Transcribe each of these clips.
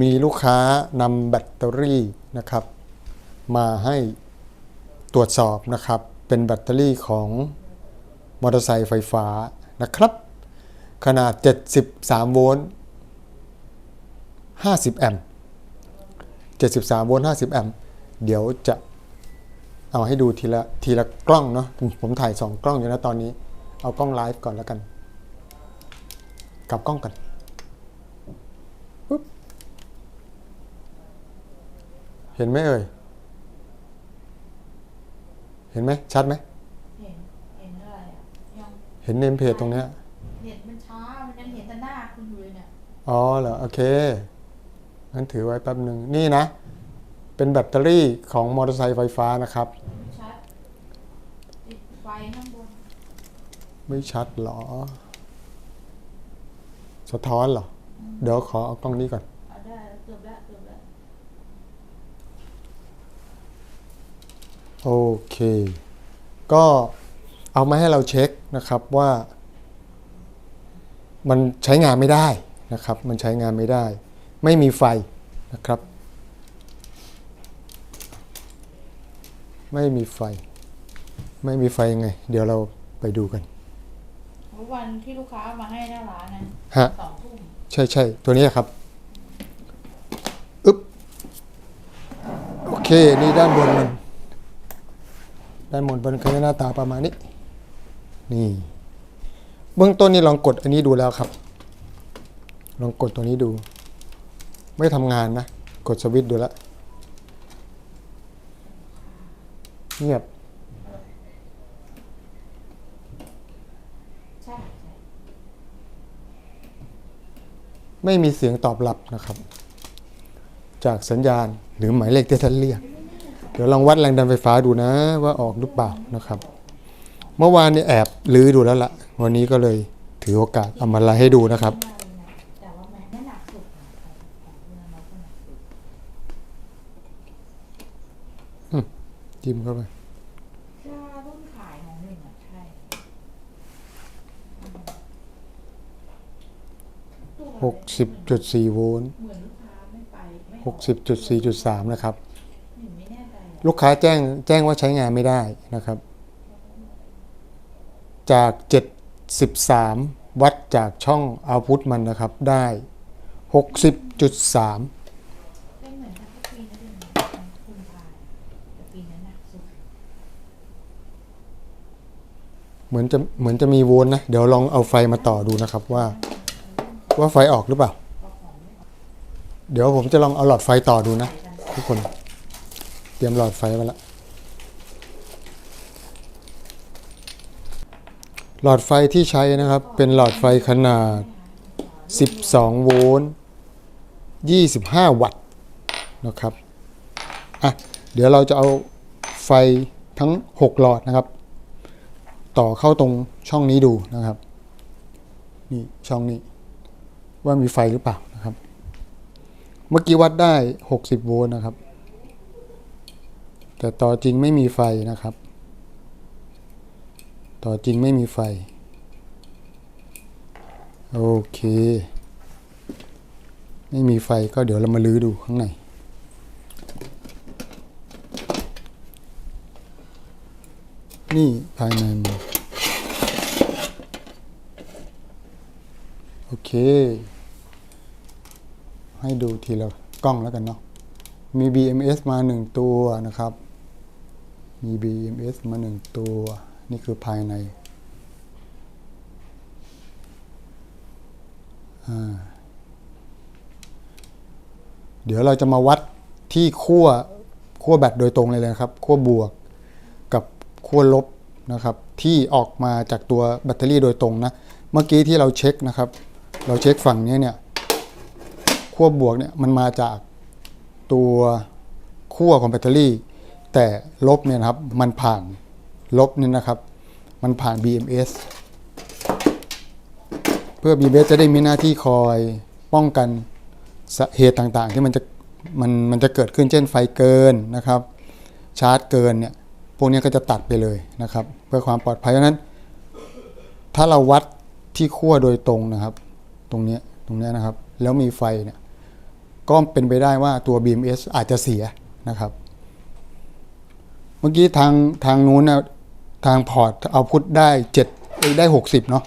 มีลูกค้านำแบตเตอรี่นะครับ มาให้ตรวจสอบนะครับ เป็นแบตเตอรี่ของมอเตอร์ไซค์ไฟฟ้านะครับ ขนาด 73 โวลต์ 50 แอมป์ 73 โวลต์ 50 แอมป์ เดี๋ยวจะเอาให้ดูทีละทีละกล้องเนาะ ผมถ่าย 2 กล้องอยู่นะตอนนี้ เอากล้องไลฟ์ก่อนแล้วกัน กลับกล้องกันปุ๊บ เห็นไหมเอ่ย เห็นไหมชัดไหม เห็น เห็นอะไรอะยังเห็นเนมเพจตรงเนี้ย เน็ตมันช้า มันยังเห็นแต่หน้าคุณอยู่เลยเนี่ย อ๋อเหรอโอเค งั้นถือไว้แป๊บหนึ่งนี่นะ เป็นแบตเตอรี่ของมอเตอร์ไซค์ไฟฟ้านะครับชัดติดไฟข้างบน ไม่ชัดเหรอ สะท้อนเหรอ เดี๋ยวขอเอากล้องนี้ก่อน เอาได้แล้วเกือบแล้วเกือบแล้ว โอเค ก็เอามาให้เราเช็คนะครับว่า มันใช้งานไม่ได้นะครับ มันใช้งานไม่ได้ ไม่มีไฟนะครับ ไม่มีไฟ ไม่มีไฟยังไง เดี๋ยวเราไปดูกันเมื่อวันที่ลูกค้าเอามาให้หน้าร้านนะฮะสองทุ่มใช่ใช่ตัวนี้ครับอึ๊บโอเค นี่ด้านบนมัน ด้านบนมันคือหน้าตาประมาณนี้ นี่ เบื้องต้นนี่ลองกดอันนี้ดูแล้วครับ ลองกดตัวนี้ดู ไม่ทำงานนะ กดสวิตช์ดูแล้วเงียบไม่มีเสียงตอบรับนะครับ จากสัญญาณหรือหมายเลขที่ท่านเรียก เดี๋ยวลองวัดแรงดันไฟฟ้าดูนะ ว่าออกหรือเปล่านะครับ เมื่อวานนี่แอบลื้อดูแล้วละ่ะ วันนี้ก็เลยถือโอกาสเอามาไลฟ์ให้ดูนะครับจิ้มเข้าไปหนึ่งอะใช่โวลต์หกค้าไม่ไปไม่ออก60.4.3นะครับ ลูกค้าแจ้งแจ้งว่าใช้งานไม่ได้นะครับ จาก 73 วัดจากช่องเอาพุทมันนะครับได้ 60.3เป็นเหมือนกับทุดือนคุณพายแต่ปีนั้นหนักสุดเหมือนจะเหมือนจะมีโวลต์นะ เดี๋ยวลองเอาไฟมาต่อดูนะครับว่า ว่าไฟออกหรือเปล่า เดี๋ยวผมจะลองเอาหลอดไฟต่อดูนะ ทุกคน เตรียมหลอดไฟมาละหลอดไฟที่ใช้นะครับ เป็นหลอดไฟขนาด 12 โวลต์ 25 วัตต์นะครับอะเดี๋ยวเราจะเอาไฟทั้ง 6 หลอดนะครับ ต่อเข้าตรงช่องนี้ดูนะครับ นี่ช่องนี้ ว่ามีไฟหรือเปล่านะครับ เมื่อกี้วัดได้ 60 โวลต์นะครับ แต่ต่อจริงไม่มีไฟนะครับ ต่อจริงไม่มีไฟ โอเค ไม่มีไฟก็เดี๋ยวเรามาลื้อดูข้างในนี่ภายในมัน โอเค ให้ดูทีละกล้องแล้วกันเนาะมี BMS มาหนึ่งตัวนะครับ มี BMS มาหนึ่งตัว นี่คือภายใน เดี๋ยวเราจะมาวัดที่ขั้วขั้วแบตโดยตรงเลยนะครับขั้วบวกกับขั้วลบนะครับ ที่ออกมาจากตัวแบตเตอรี่โดยตรงนะ เมื่อกี้ที่เราเช็คนะครับ เราเช็คฝั่งนี้เนี่ยขั้วบวกเนี่ยมันมาจากตัวขั้วของแบตเตอรี่ แต่ลบเนี่ยนะครับมันผ่านลบเนี่ยนะครับ มันผ่าน BMS เพื่อ BMS จะได้มีหน้าที่คอยป้องกันเหตุต่างๆ ที่มันจะมันมันจะเกิดขึ้นเช่นไฟเกินนะครับ ชาร์จเกินเนี่ยพวกนี้ก็จะตัดไปเลยนะครับ เพื่อความปลอดภัยเพราะนั้น ถ้าเราวัดที่ขั้วโดยตรงนะครับ ตรงนี้ตรงนี้นะครับ แล้วมีไฟเนี่ยก็เป็นไปได้ว่าตัว BMS อาจจะเสียนะครับ มื่อกี้ทางทางนู้นนะทางพอร์ตเอาพุทได้เจ็ดได้หกสิบเนาะ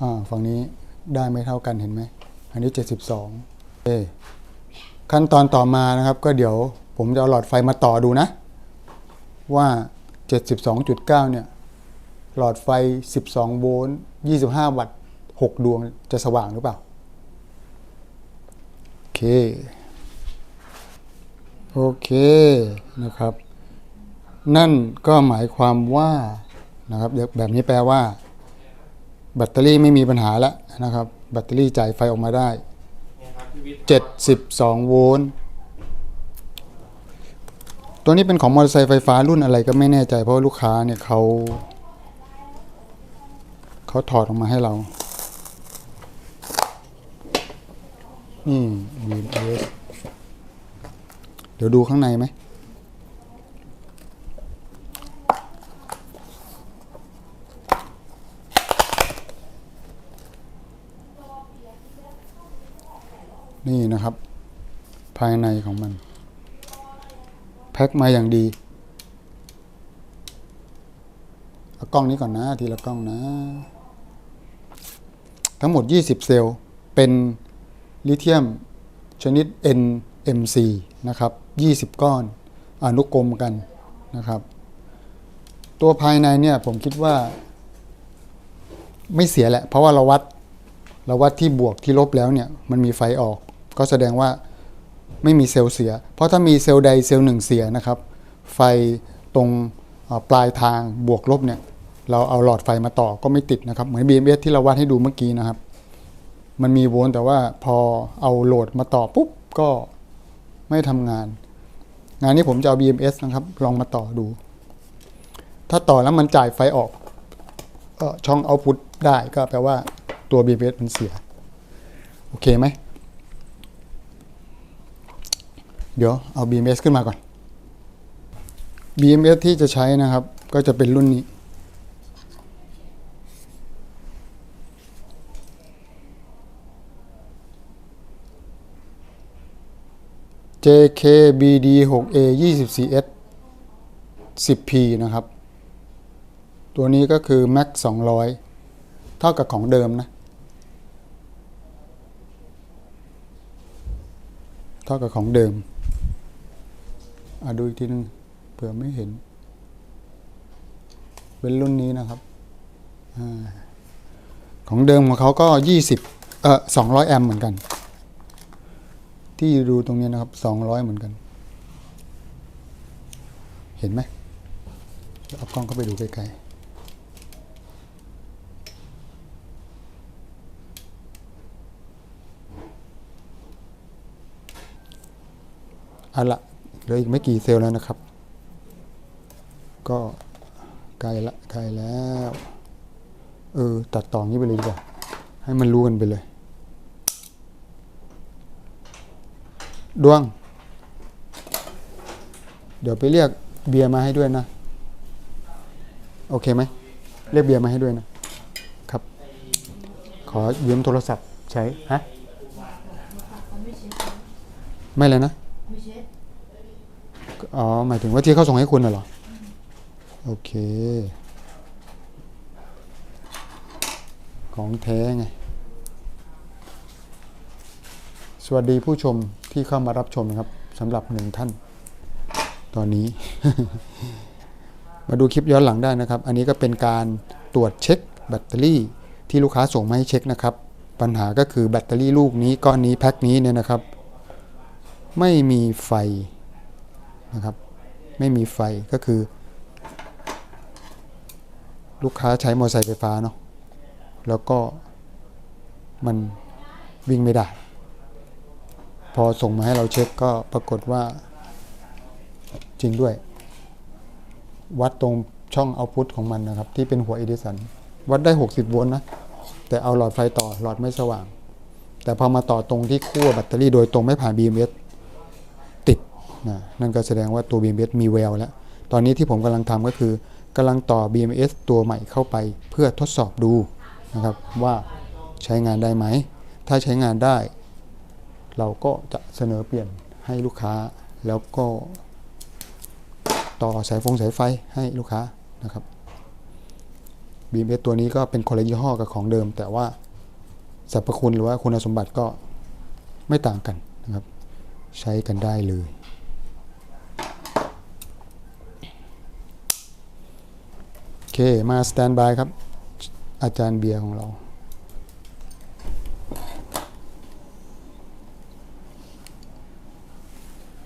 อ่าฝั่งนี้ได้ไม่เท่ากันเห็นไหม อันนี้เจ็ดสิบสองเอขั้นตอนต่อมานะครับ ก็เดี๋ยวผมจะเอาหลอดไฟมาต่อดูนะ ว่า 72.9 เนี่ย หลอดไฟ 12 โวลต์ 25 วัตต์ 6 ดวงจะสว่างหรือเปล่า โอเค โอเคนะครับ นั่นก็หมายความว่านะครับแบบนี้แปลว่า แบตเตอรี่ไม่มีปัญหาแล้วนะครับ แบตเตอรี่จ่ายไฟออกมาได้ 72 โวลต์ตัวนี้เป็นของมอเตอร์ไซค์ไฟฟ้ารุ่นอะไรก็ไม่แน่ใจเพราะลูกค้าเนี่ยเขาเขาถอดออกมาให้เรา นี่ VMS เดี๋ยวดูข้างในไหม นี่นะครับ ภายในของมัน แพ็คมาอย่างดีเอากล้องนี้ก่อนนะ ทีละกล้องนะ ทั้งหมด 20 เซลล์ เป็นลิเธียมชนิด NMC นะครับ 20 ก้อนอนุกรมกันนะครับ ตัวภายในเนี่ยผมคิดว่า ไม่เสียแหละ เพราะว่าเราวัดเราวัดที่บวกที่ลบแล้วเนี่ยมันมีไฟออก ก็แสดงว่าไม่มีเซลล์เสีย เพราะถ้ามีเซลล์ใดเซลล์หนึ่งเสียนะครับ ไฟตรงปลายทางบวกลบเนี่ยเราเอาหลอดไฟมาต่อก็ไม่ติดนะครับ เหมือน BMS ที่เราวัดให้ดูเมื่อกี้นะครับ มันมีโวลต์แต่ว่าพอเอาโหลดมาต่อปุ๊บก็ไม่ทำงาน งานนี้ผมจะเอา BMS นะครับ ลองมาต่อดู ถ้าต่อแล้วมันจ่ายไฟออกออช่องเอาพุทได้ก็แปลว่าตัว BMS มันเสีย โอเคไหม เดี๋ยวเอา BMS ขึ้นมาก่อน BMS ที่จะใช้นะครับ ก็จะเป็นรุ่นนี้ JKBD 6A 24S 10P นะครับ ตัวนี้ก็คือ Max 200 เท่ากับของเดิมนะ เท่ากับของเดิมอะดูอีกทีนึงเผื่อไม่เห็น เป็นรุ่นนี้นะครับอของเดิมของเขาก็ 20 เอ่อ 200 แอมป์เหมือนกัน ที่ดูตรงนี้นะครับ200เหมือนกัน เห็นไหมเอากล้องเข้าไปดูใกล้ๆเอาละเหลืออีกไม่กี่เซลล์แล้วนะครับ ก็ใกล้ละใกล้แล้ว เออ ตัดต่องี้ไปเลยดีกว่า ให้มันรู้กันไปเลย ดวง เดี๋ยวไปเรียกเบียร์มาให้ด้วยนะ โอเคไหม เรียกเบียร์มาให้ด้วยนะ ครับ ขอยืมโทรศัพท์ใช้ ฮะ ไม่เลยนะ อ๋อ หมายถึงว่าที่เขาส่งให้คุณเหรอ โอเค ของแท้ไงสวัสดีผู้ชม ที่เข้ามารับชมนะครับสำหรับหนึ่งท่าน ตอนนี้ มาดูคลิปย้อนหลังได้นะครับ อันนี้ก็เป็นการตรวจเช็คแบตเตอรี่ที่ลูกค้าส่งมาให้เช็คนะครับ ปัญหาก็คือแบตเตอรี่ลูกนี้ก้อนนี้แพ็คนี้เนี่ยนะครับ ไม่มีไฟนะครับ ไม่มีไฟก็คือ ลูกค้าใช้มอเตอร์ไซค์ไฟฟ้าเนาะแล้วก็มันวิ่งไม่ได้ พอส่งมาให้เราเช็คก็ปรากฏว่า จริงด้วย วัดตรงช่องเอาพุทของมันนะครับ ที่เป็นหัวเอดิสัน วัดได้ 60 โวลต์นะ แต่เอาหลอดไฟต่อหลอดไม่สว่าง แต่พอมาต่อตรงที่ขั้วแบตเตอรี่โดยตรงไม่ผ่าน BMS ติดนะนั่นก็แสดงว่าตัว BMS มีแววแล้ว ตอนนี้ที่ผมกำลังทำก็คือกำลังต่อ BMS ตัวใหม่เข้าไปเพื่อทดสอบดูนะครับว่าใช้งานได้ไหม ถ้าใช้งานได้ เราก็จะเสนอเปลี่ยนให้ลูกค้า แล้วก็ต่อสายฟงสายไฟให้ลูกค้านะครับ BMS ตัวนี้ก็เป็นคนละยี่ห้อกับของเดิม แต่ว่าสรรพคุณหรือว่าคุณสมบัติก็ไม่ต่างกันนะครับ ใช้กันได้เลย โอเค มาสแตนบายครับ อาจารย์เบียร์ของเรา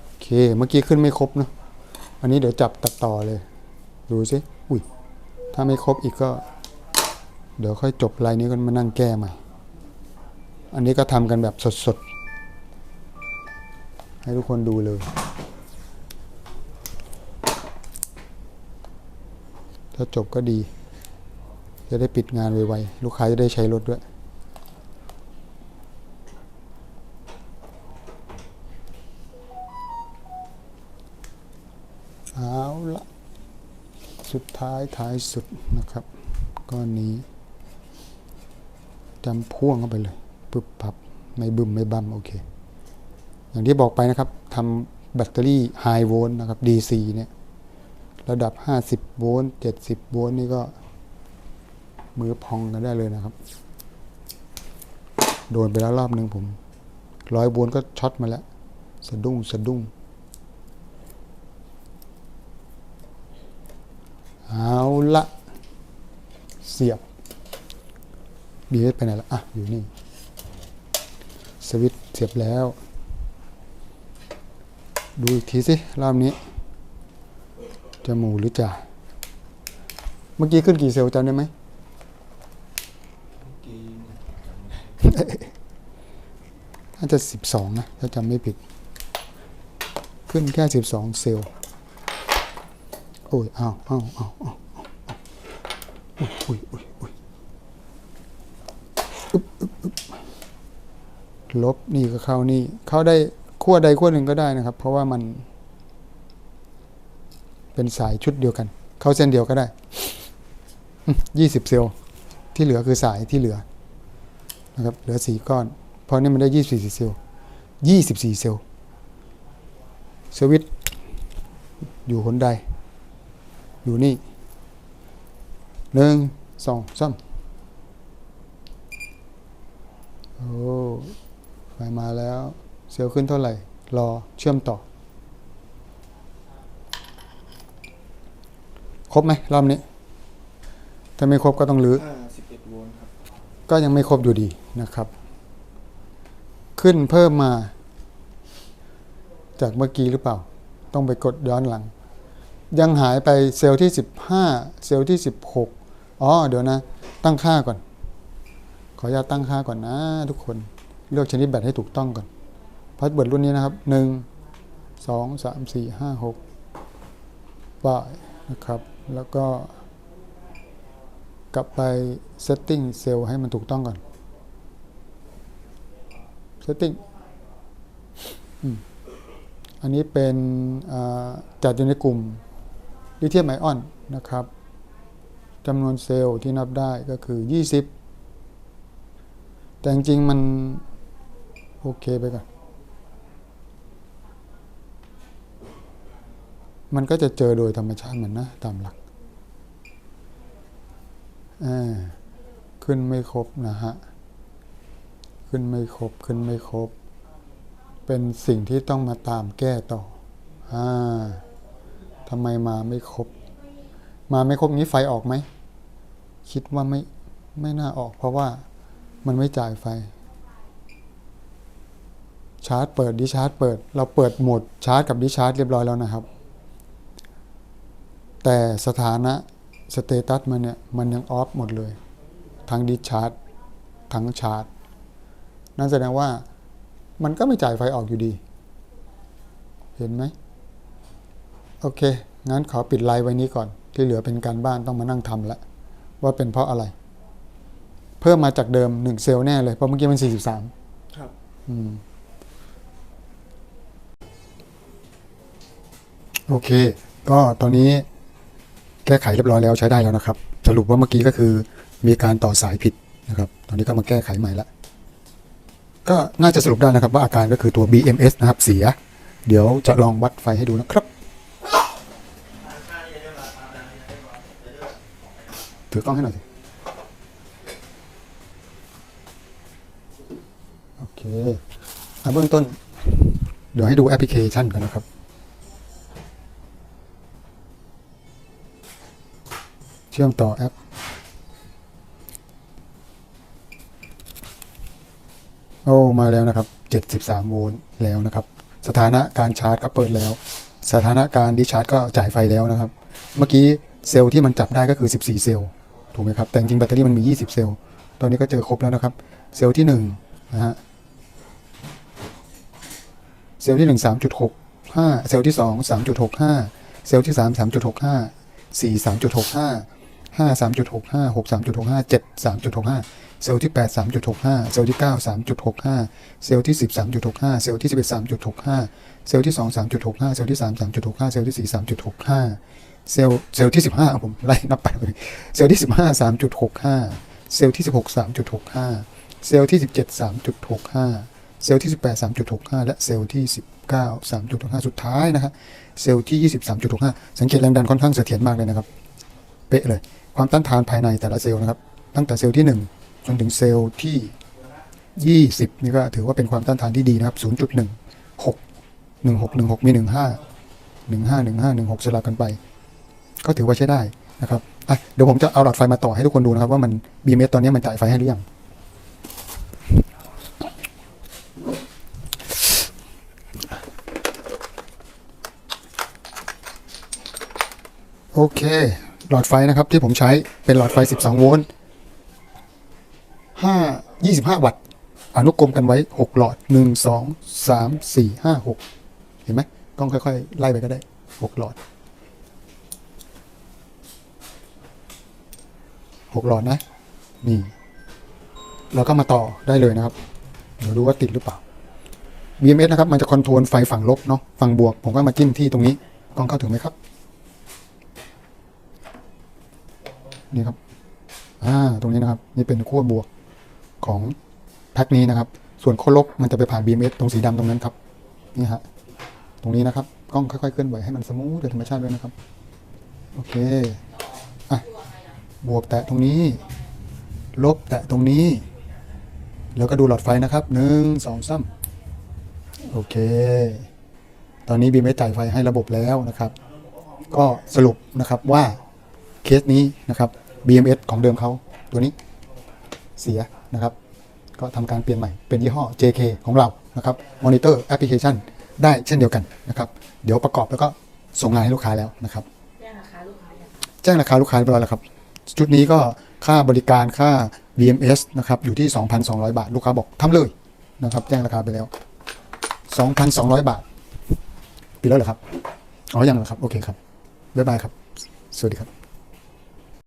โอ เคเมื่อกี้ขึ้นไม่ครบเนอะอันนี้เดี๋ยวจับตัดต่อเลย ดูสิอุ้ยถ้าไม่ครบอีกก็ เดี๋ยวค่อยจบลายนี้ก็มานั่งแก้ใหม่ อันนี้ก็ทำกันแบบสดๆ ให้ทุกคนดูเลย ถ้าจบก็ดี จะได้ปิดงานไวๆ ลูกค้าจะได้ใช้รถด้วย ท้ายท้ายสุดนะครับ ก้อนนี้จำพ่วงเข้าไปเลยปึ๊บพับไม่บึมไม่บัมโอเค อย่างที่บอกไปนะครับทำแบตเตอรี่ไฮโวลต์นะครับ DC เนี่ยระดับ 50 โวลต์ 70 โวลต์นี่ก็มือพองกันได้เลยนะครับ โดนไปแล้วรอบหนึ่งผมร้อยโวลต์ก็ช็อตมาแล้ว สะดุ้งสะดุ้ง เอาละเสียบบีเอสไปไหนละอะ อยู่นี่ สวิตเสียบแล้ว ดูอีกทีสิรอบนี้ จะหมูหรือจ่าเมื่อกี้ขึ้นกี่เซลล์จำได้ไหมน่าจะสิบสองนะ ถ้าจำไม่ผิด ขึ้นแค่สิบสองเซลล์ โอ้ยอ้าวอ้าวอ้าวอ้าวอ้าวอุ้ยอุ้ยอุ้ยอึบอึบอึบลบนี่ก็เข้านี่ เข้าได้ขั้วใดขั้วหนึ่งก็ได้นะครับ เพราะว่ามัน เป็นสายชุดเดียวกัน เข้าเส้นเดียวก็ได้ยี่สิบเซลล์ที่เหลือคือสายที่เหลือนะครับเหลือสี่ก้อน เพราะนี่มันได้ยี่สิบสี่เซลล์ยี่สิบสี่เซลล์สวิตช์อยู่หนใด อยู่นี่หนึ่งสองสามโอ้ไฟมาแล้ว เซลล์ขึ้นเท่าไหร่ รอเชื่อมต่อ ครบไหมรอบนี้ ถ้าไม่ครบก็ต้องรื้อ51โวลต์ครับ ก็ยังไม่ครบอยู่ดีนะครับ ขึ้นเพิ่มมา จากเมื่อกี้หรือเปล่า ต้องไปกดย้อนหลัง ยังหายไปเซลล์ที่ 15 เซลล์ที่ 16อ๋อเดี๋ยวนะ ตั้งค่าก่อน ขออนุญาตตั้งค่าก่อนนะ ทุกคนเลือกชนิดแบตให้ถูกต้องก่อนพาสเวิร์ดรุ่นนี้นะครับ 1 2 3 4 5 6ป่ายนะครับ แล้วก็กลับไป setting เซลล์ให้มันถูกต้องก่อน setting อันนี้เป็นจัดอยู่ในกลุ่ม ลิเธียมไอออนนะครับจำนวนเซลล์ที่นับได้ก็คือ 20 แต่จริงๆมัน โอเคไปก่อน มันก็จะเจอโดยธรรมชาติเหมือนนะ ตามหลักอขึ้นไม่ครบนะฮะ ขึ้นไม่ครบ ขึ้นไม่ครบ เป็นสิ่งที่ต้องมาตามแก้ต่ออ่า ทำไมมาไม่ครบ มาไม่ครบนี้ไฟออกไหม คิดว่าไม่ไม่น่าออก เพราะว่ามันไม่จ่ายไฟ ชาร์จเปิดดิชาร์จเปิด เราเปิดโหมดชาร์จกับดิชาร์จเรียบร้อยแล้วนะครับ แต่สถานะสเตตัสมันเนี่ย มันยังออฟหมดเลย ทั้งดิชาร์จทั้งชาร์จ นั่นแสดงว่ามันก็ไม่จ่ายไฟออกอยู่ดี เห็นไหม โอเค งั้นขอปิดไลน์ไว้นี้ก่อน ที่เหลือเป็นการบ้านต้องมานั่งทำแล้วว่าเป็นเพราะอะไร เพิ่มมาจากเดิม1เซลล์แน่เลย เพราะเมื่อกี้มัน43ครับอืมโอเค ก็ตอนนี้แก้ไขเรียบร้อยแล้วใช้ได้แล้วนะครับ สรุปว่าเมื่อกี้ก็คือมีการต่อสายผิดนะครับ ตอนนี้ก็มาแก้ไขใหม่ละ ก็น่าจะสรุปได้นะครับว่าอาการก็คือตัว BMS นะครับเสีย เดี๋ยวจะลองวัดไฟให้ดูนะครับ ถือกล้องให้หน่อยสิ โอเคอะเบื้องต้น เดี๋ยวให้ดูแอปพลิเคชันกันนะครับ เชื่อมต่อแอปโอ้มาแล้วนะครับ 73 โวลต์แล้วนะครับ สถานะการชาร์จก็เปิดแล้ว สถานะการดิชาร์จก็จ่ายไฟแล้วนะครับ เมื่อกี้เซลล์ที่มันจับได้ก็คือ 14 เซลล์ ถูกไหมครับ แต่จริงแบตเตอรี่มันมี 20 เซลล์ ตอนนี้ก็เจอครบแล้วนะครับ เซลล์ที่1นะฮะ เซลล์ที่ 1 3.65 เซลล์ที่ 2 3.65 เซลล์ที่ 3 3.65 4 3.65 5 3.65 6 3.65 7 3.65 เซลล์ที่ 8 3.65 เซลล์ที่ 9 3.65 เซลล์ที่ 10 3.65 เซลล์ที่ 11 3.65 เซลล์ที่ 2 3.65 เซลล์ที่ 3 3.65 เซลล์ที่ 4 3.65 เซลล์เซลล์ที่ 15เอาผมไล่นับไปเลยเซลล์ที่ 15 3.65 เซลล์ที่ 16 3.65 เซลล์ที่ 17 3.65 เซลล์ที่ 18 3.65 และเซลล์ที่ 19 3.65 สุดท้ายนะครับเซลล์ที่20 3.65 สังเกตแรงดันค่อนข้างเสถียรมากเลยนะครับ เป๊ะเลย ความต้านทานภายในแต่ละเซลล์นะครับ ตั้งแต่เซลล์ที่ 1 จนถึงเซลล์ที่ 20 นี่ก็ถือว่าเป็นความต้านทานที่ดีนะครับ 0.16 16 16 มี 15 15 15 16 สลับกันไป ก็ถือว่าใช้ได้นะครับเดี๋ยวผมจะเอาหลอดไฟมาต่อให้ทุกคนดูนะครับ ว่ามัน BMS ตอนนี้มันจ่ายไฟให้หรือยังโอเค หลอดไฟนะครับที่ผมใช้เป็นหลอดไฟ 12 โวลต์5 25 วัตต์ อนุกรมกันไว้ 6 หลอด 1 2 3 4 5 6 เห็นไหมกล้องค่อย ๆ ไล่ไปก็ได้ 6 หลอด 6หลอดนะ นี่เราก็มาต่อได้เลยนะครับ เดี๋ยวดูว่าติดหรือเปล่า BMS นะครับ มันจะคอนโทรลไฟฝั่งลบเนาะ ฝั่งบวก ผมก็มาจิ้มที่ตรงนี้ กล้องเข้าถึงไหมครับ นี่ครับ อ่า ตรงนี้นะครับ นี่เป็นขั้วบวกของแพ็คนี้นะครับ ส่วนขั้วลบมันจะไปผ่าน BMS ตรงสีดำตรงนั้นครับ นี่ฮะ ตรงนี้นะครับ กล้องค่อยๆเคลื่อนไหวให้มันสมูทโดยธรรมชาติด้วยนะครับ โอเค บวกแตะตรงนี้ ลบแตะตรงนี้ แล้วก็ดูหลอดไฟนะครับหนึ่งสองสามโอเค ตอนนี้ BMS จ่ายไฟให้ระบบแล้วนะครับ ก็สรุปนะครับว่าเคสนี้นะครับ BMS ของเดิมเขาตัวนี้เสียนะครับ ก็ทำการเปลี่ยนใหม่เป็นยี่ห้อ JK ของเรานะครับมอนิเตอร์แอปพลิเคชันได้เช่นเดียวกันนะครับ เดี๋ยวประกอบแล้วก็ส่งงานให้ลูกค้าแล้วนะครับ แจ้งราคาลูกค้ายังแจ้งราคาลูกค้าเรียบร้อยแล้วครับ ชุดนี้ก็ค่าบริการค่า VMS นะครับอยู่ที่ 2,200 บาท ลูกค้าบอกทำเลยนะครับ แจ้งราคาไปแล้ว 2,200 บาทปิดแล้วเหรอครับ อ๋อยังเหรอครับ โอเคครับ บ๊ายบายครับ สวัสดีครับ